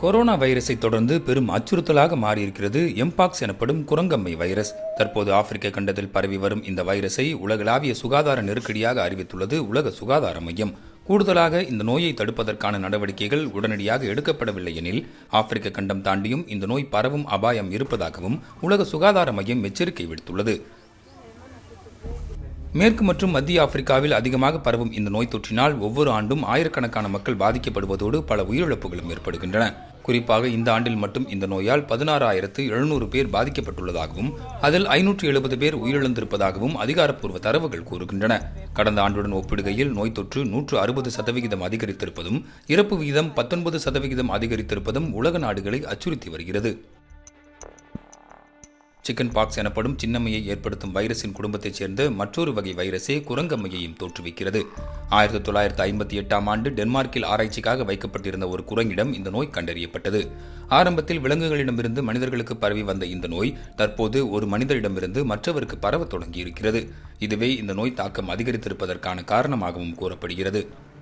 Corona வைரஸை தொடர்ந்து பெரும் அச்சுறுத்தலாக மாறியிருக்கிறது. எம்பாக்ஸ் எனப்படும் குரங்கம்மை வைரஸ். தற்போது ஆப்பிரிக்க கண்டத்தில் பரவி வரும் இந்த வைரஸை உலகளாவிய சுகாதார நெருக்கடியாக அறிவித்துள்ளது உலக சுகாதார மையம். கூடுதலாக இந்த நோயை தடுப்பதற்கான நடவடிக்கைகள் உடனடியாக எடுக்கப்படவில்லை எனில் ஆப்பிரிக்க கண்டம் தாண்டியும் இந்த நோய் பரவும் அபாயம் இருப்பதாகவும் உலக சுகாதார மையம் எச்சரிக்கை விடுத்துள்ளது. மேற்கு மற்றும் மத்திய ஆப்பிரிக்காவில் அதிகமாக பரவும் இந்த நோய் தொற்றினால் ஒவ்வொரு ஆண்டும் ஆயிரக்கணக்கான மக்கள் பாதிக்கப்படுவதோடு பல உயிரிழப்புகளும் ஏற்படுகின்றன. குறிப்பாக இந்த ஆண்டில் மட்டும் இந்த நோயால் பதினாறாயிரத்து எழுநூறு பேர் பாதிக்கப்பட்டுள்ளதாகவும் அதில் ஐநூற்று எழுபது பேர் உயிரிழந்திருப்பதாகவும் அதிகாரப்பூர்வ தரவுகள் கூறுகின்றன. கடந்த ஆண்டுடன் ஒப்பிடுகையில் நோய் தொற்று நூற்று அறுபது சதவிகிதம் அதிகரித்திருப்பதும் இறப்பு விகிதம் பத்தொன்பது சதவிகிதம் அதிகரித்திருப்பதும் உலக நாடுகளை அச்சுறுத்தி வருகிறது. சிக்கன் பாக்ஸ் எனப்படும் சின்னம்மையை ஏற்படுத்தும் வைரஸின் குடும்பத்தைச் சேர்ந்த மற்றொரு வகை வைரஸே குரங்கம்மையையும் தோற்றுவிக்கிறது. ஆயிரத்தி தொள்ளாயிரத்தி ஐம்பத்தி எட்டாம் ஆண்டு டென்மார்க்கில் ஆராய்ச்சிக்காக வைக்கப்பட்டிருந்த ஒரு குரங்கிடம் இந்த நோய் கண்டறியப்பட்டது. ஆரம்பத்தில் விலங்குகளிடமிருந்து மனிதர்களுக்கு பரவி வந்த இந்த நோய் தற்போது ஒரு மனிதரிடமிருந்து மற்றவருக்கு பரவத் தொடங்கியிருக்கிறது. இதுவே இந்த நோய் தாக்கம் அதிகரித்திருப்பதற்கான காரணமாகவும் கூறப்படுகிறது.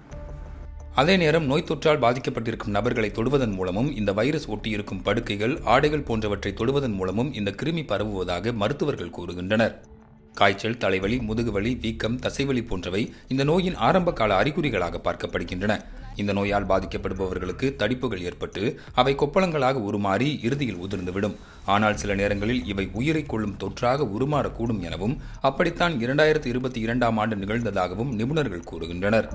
அதே நேரம் நோய் தொற்றால் பாதிக்கப்பட்டிருக்கும் நபர்களை தொடுவதன் மூலமும் இந்த வைரஸ் ஒட்டியிருக்கும் படுக்கைகள் ஆடைகள் போன்றவற்றை தொடுவதன் மூலமும் இந்த கிருமி பரவுவதாக மருத்துவர்கள் கூறுகின்றனர். காய்ச்சல் தலைவலி முதுகுவலி வீக்கம் தசைவலி போன்றவை இந்த நோயின் ஆரம்ப கால அறிகுறிகளாக பார்க்கப்படுகின்றன. இந்த நோயால் பாதிக்கப்படுபவர்களுக்கு தடிப்புகள் ஏற்பட்டு அவை கொப்பளங்களாக உருமாறி இறுதியில் உதிர்ந்துவிடும். ஆனால் சில நேரங்களில் இவை உயிரை கொள்ளும் தொற்றாக உருமாறக்கூடும் எனவும் அப்படித்தான் இரண்டாயிரத்தி இருபத்தி இரண்டாம் ஆண்டு நிகழ்ந்ததாகவும் நிபுணர்கள் கூறுகின்றனர்.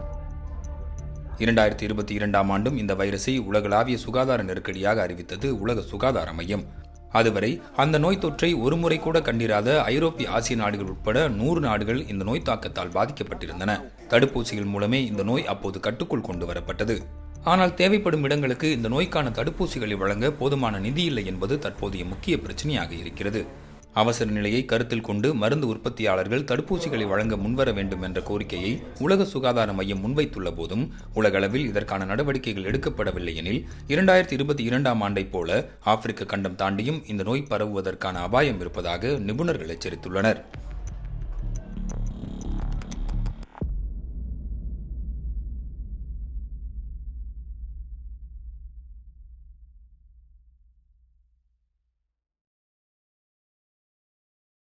இரண்டாயிரத்தி இருபத்தி இரண்டாம் ஆண்டும் இந்த வைரஸை உலகளாவிய சுகாதார நெருக்கடியாக அறிவித்தது உலக சுகாதார மையம். அதுவரை அந்த நோய் தொற்றை ஒருமுறை கூட கண்டிராத ஐரோப்பிய ஆசிய நாடுகள் உட்பட நூறு நாடுகள் இந்த நோய் தாக்கத்தால் பாதிக்கப்பட்டிருந்தன. தடுப்பூசிகள் மூலமே இந்த நோய் அப்போது கட்டுக்குள் கொண்டு வரப்பட்டது. ஆனால் தேவைப்படும் இடங்களுக்கு இந்த நோய்க்கான தடுப்பூசிகளை வழங்க போதுமான நிதி இல்லை என்பது தற்போதைய முக்கிய பிரச்சனையாக இருக்கிறது. அவசர நிலையை கருத்தில் கொண்டு மருந்து உற்பத்தியாளர்கள் தடுப்பூசிகளை வழங்க முன்வர வேண்டும் என்ற கோரிக்கையை உலக சுகாதார மையம் முன்வைத்துள்ள போதும் உலகளவில் இதற்கான நடவடிக்கைகள் எடுக்கப்படவில்லை எனில் இரண்டாயிரத்தி இருபத்தி இரண்டாம் ஆண்டைப் போல ஆப்பிரிக்க கண்டம் தாண்டியும் இந்த நோய் பரவுவதற்கான அபாயம் இருப்பதாக நிபுணர்கள் எச்சரித்துள்ளனர்.